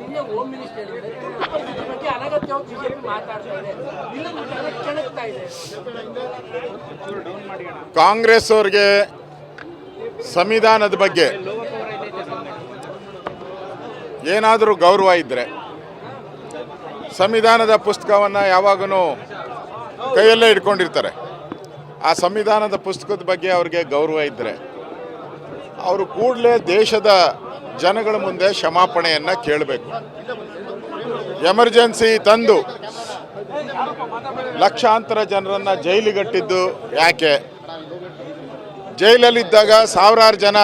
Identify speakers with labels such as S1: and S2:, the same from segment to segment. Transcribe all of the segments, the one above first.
S1: ನಿನ್ನೆ home minister ಪರಿಸ್ಥಿತಿ ಬಗ್ಗೆ ಅನಗತ್ಯವಾಗಿ ಬಿಜೆಪಿ ಮಾತಾಡ್ತಾ ಇದೆ. ಕೆಣಕ್ತಾ ಇದೆ.
S2: ಕಾಂಗ್ರೆಸ್ ಅವ್ರಿಗೆ ಸಂವಿಧಾನದ ಬಗ್ಗೆ ಏನಾದರೂ ಗೌರವ ಇದ್ದರೆ ಸಂವಿಧಾನದ ಪುಸ್ತಕವನ್ನು ಯಾವಾಗೂ ಕೈಯಲ್ಲೇ ಇಟ್ಕೊಂಡಿರ್ತಾರೆ. ಆ ಸಂವಿಧಾನದ ಪುಸ್ತಕದ ಬಗ್ಗೆ ಅವ್ರಿಗೆ ಗೌರವ ಇದ್ದರೆ ಅವರು ಕೂಡಲೇ ದೇಶದ ಜನಗಳ ಮುಂದೆ ಕ್ಷಮಾಪಣೆಯನ್ನು ಕೇಳಬೇಕು. ಎಮರ್ಜೆನ್ಸಿ ತಂದು ಲಕ್ಷಾಂತರ ಜನರನ್ನು ಜೈಲಿಗಟ್ಟಿದ್ದು ಯಾಕೆ? ಜೈಲಲ್ಲಿದ್ದಾಗ ಸಾವಿರಾರು ಜನ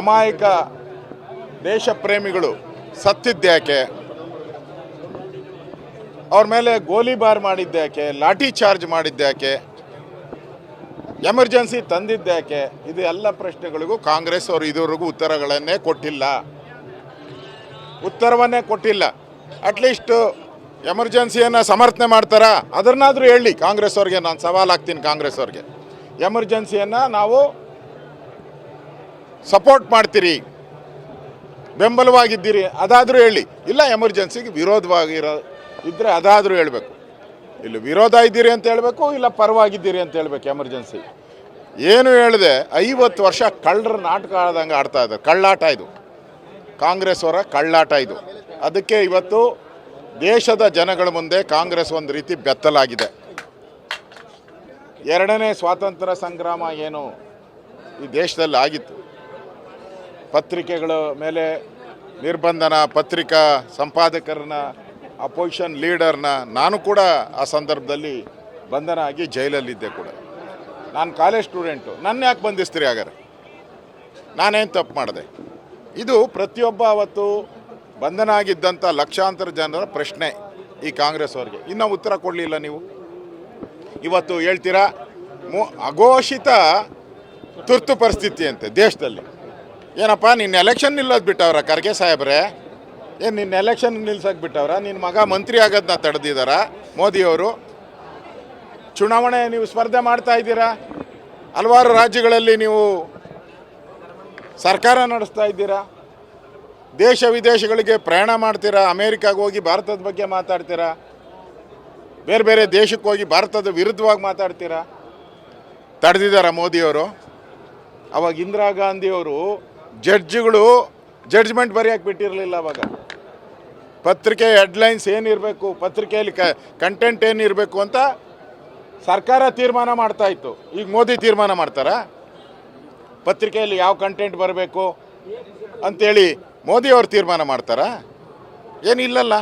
S2: ಅಮಾಯಕ ದೇಶ ಪ್ರೇಮಿಗಳು ಸತ್ತಿದ್ದ್ಯಾಕೆ ಅವ್ರ ಮೇಲೆ ಗೋಲಿಬಾರ್ ಮಾಡಿದ್ದ್ಯಾಕೆ ಲಾಠಿ ಚಾರ್ಜ್ ಮಾಡಿದ್ದ್ಯಾಕೆ ಎಮರ್ಜೆನ್ಸಿ ತಂದಿದ್ದ್ಯಾಕೆ ಇದು ಎಲ್ಲ ಪ್ರಶ್ನೆಗಳಿಗೂ ಕಾಂಗ್ರೆಸ್ ಅವರು ಇದುವರೆಗೂ ಉತ್ತರಗಳನ್ನೇ ಕೊಟ್ಟಿಲ್ಲ. ಉತ್ತರವನ್ನೇ ಕೊಟ್ಟಿಲ್ಲ. ಅಟ್ಲೀಸ್ಟ್ ಎಮರ್ಜೆನ್ಸಿಯನ್ನು ಸಮರ್ಥನೆ ಮಾಡ್ತಾರಾ? ಅದನ್ನಾದರೂ ಹೇಳಿ ಕಾಂಗ್ರೆಸ್ ಅವ್ರಿಗೆ. ನಾನು ಸವಾಲು ಹಾಕ್ತೀನಿ ಕಾಂಗ್ರೆಸ್ ಅವ್ರಿಗೆ. ಎಮರ್ಜೆನ್ಸಿಯನ್ನು ನಾವು ಸಪೋರ್ಟ್ ಮಾಡ್ತೀರಿ. ಬೆಂಬಲವಾಗಿದ್ದೀರಿ. ಅದಾದರೂ ಹೇಳಿ. ಇಲ್ಲ, ಎಮರ್ಜೆನ್ಸಿಗೆ ವಿರೋಧವಾಗಿರೋ ಇದ್ದರೆ ಅದಾದರೂ ಹೇಳಬೇಕು. ಇಲ್ಲಿ ವಿರೋಧ ಇದ್ದೀರಿ ಅಂತ ಹೇಳಬೇಕು, ಇಲ್ಲ ಪರವಾಗಿದ್ದೀರಿ ಅಂತ ಹೇಳಬೇಕು ಎಮರ್ಜೆನ್ಸಿ. ಏನು ಹೇಳಿದೆ, ಐವತ್ತು ವರ್ಷ ಕಳ್ಳರ ನಾಟಕ ಆಡ್ದಂಗೆ ಆಡ್ತಾ ಇದ್ದಾರೆ. ಕಳ್ಳಾಟ ಇದು. ಕಾಂಗ್ರೆಸ್ ಅವರ ಕಳ್ಳಾಟ ಇದು. ಅದಕ್ಕೆ ಇವತ್ತು ದೇಶದ ಜನಗಳ ಮುಂದೆ ಕಾಂಗ್ರೆಸ್ ಒಂದು ರೀತಿ ಬೆತ್ತಲಾಗಿದೆ. ಎರಡನೇ ಸ್ವಾತಂತ್ರ್ಯ ಸಂಗ್ರಾಮ ಏನು ಈ ದೇಶದಲ್ಲಿ ಆಗಿತ್ತು. ಪತ್ರಿಕೆಗಳ ಮೇಲೆ ನಿರ್ಬಂಧನ, ಪತ್ರಿಕಾ ಸಂಪಾದಕರನ್ನ ಅಪೋಸಿಷನ್ ಲೀಡರ್ನ ನಾನು ಕೂಡ ಆ ಸಂದರ್ಭದಲ್ಲಿ ಬಂಧನ ಆಗಿ ಜೈಲಲ್ಲಿದ್ದೆ ಕೂಡ. ನಾನು ಕಾಲೇಜ್ ಸ್ಟೂಡೆಂಟು ನನ್ನ ಯಾಕೆ ಬಂಧಿಸ್ತೀರಿ ಹಾಗಾದ್ರೆ? ನಾನೇನು ತಪ್ಪು ಮಾಡಿದೆ? ಇದು ಪ್ರತಿಯೊಬ್ಬ ಅವತ್ತು ಬಂಧನ ಆಗಿದ್ದಂಥ ಲಕ್ಷಾಂತರ ಜನರ ಪ್ರಶ್ನೆ ಈ ಕಾಂಗ್ರೆಸ್ ಅವ್ರಿಗೆ. ಇನ್ನೂ ಉತ್ತರ ಕೊಡಲಿಲ್ಲ ನೀವು. ಇವತ್ತು ಹೇಳ್ತೀರಾ, ಮು, ಅಘೋಷಿತ ತುರ್ತು ಪರಿಸ್ಥಿತಿ ಅಂತೆ ದೇಶದಲ್ಲಿ. ಏನಪ್ಪ, ನಿನ್ನ ಎಲೆಕ್ಷನ್ ನಿಲ್ಲೋದು ಬಿಟ್ಟವ್ರ ಖರ್ಗೆ ಸಾಹೇಬ್ರೆ? ಏನು ನಿನ್ನ ಎಲೆಕ್ಷನ್ ನಿಲ್ಸಕ್ಕೆ ಬಿಟ್ಟವ್ರ ನಿನ್ನ ಮಗ ಮಂತ್ರಿ ಆಗೋದನ್ನ ತಡೆದಿದ್ದಾರ ಮೋದಿಯವರು. ಚುನಾವಣೆ ನೀವು ಸ್ಪರ್ಧೆ ಮಾಡ್ತಾ ಇದ್ದೀರಾ? ಹಲವಾರು ರಾಜ್ಯಗಳಲ್ಲಿ ನೀವು ಸರ್ಕಾರ ನಡೆಸ್ತಾ ಇದ್ದೀರಾ? ದೇಶ ವಿದೇಶಗಳಿಗೆ ಪ್ರಯಾಣ ಮಾಡ್ತೀರಾ? ಅಮೇರಿಕಾಗೆ ಹೋಗಿ ಭಾರತದ ಬಗ್ಗೆ ಮಾತಾಡ್ತೀರಾ? ಬೇರೆ ಬೇರೆ ದೇಶಕ್ಕೆ ಹೋಗಿ ಭಾರತದ ವಿರುದ್ಧವಾಗಿ ಮಾತಾಡ್ತೀರಾ? ತಡೆದಿದ್ದಾರ ಮೋದಿಯವರು. ಅವಾಗ ಇಂದಿರಾ ಗಾಂಧಿಯವರು ಜಡ್ಜ್ಗಳು ಜಡ್ಜ್ಮೆಂಟ್ ಬರೆಯಕ್ಕೆ ಬಿಟ್ಟಿರಲಿಲ್ಲ ಅವಾಗ. ಪತ್ರಿಕೆ ಹೆಡ್ಲೈನ್ಸ್ ಏನಿರಬೇಕು, ಪತ್ರಿಕೆಯಲ್ಲಿ ಕ ಕಂಟೆಂಟ್ ಏನಿರಬೇಕು ಅಂತ ಸರ್ಕಾರ ತೀರ್ಮಾನ ಮಾಡ್ತಾ ಇತ್ತು. ಈಗ ಮೋದಿ ತೀರ್ಮಾನ ಮಾಡ್ತಾರಾ? ಪತ್ರಿಕೆಯಲ್ಲಿ ಯಾವ ಕಂಟೆಂಟ್ ಬರಬೇಕು ಅಂತೇಳಿ ಮೋದಿ ಅವ್ರು ತೀರ್ಮಾನ ಮಾಡ್ತಾರಾ? ಏನಿಲ್ಲಲ್ಲ.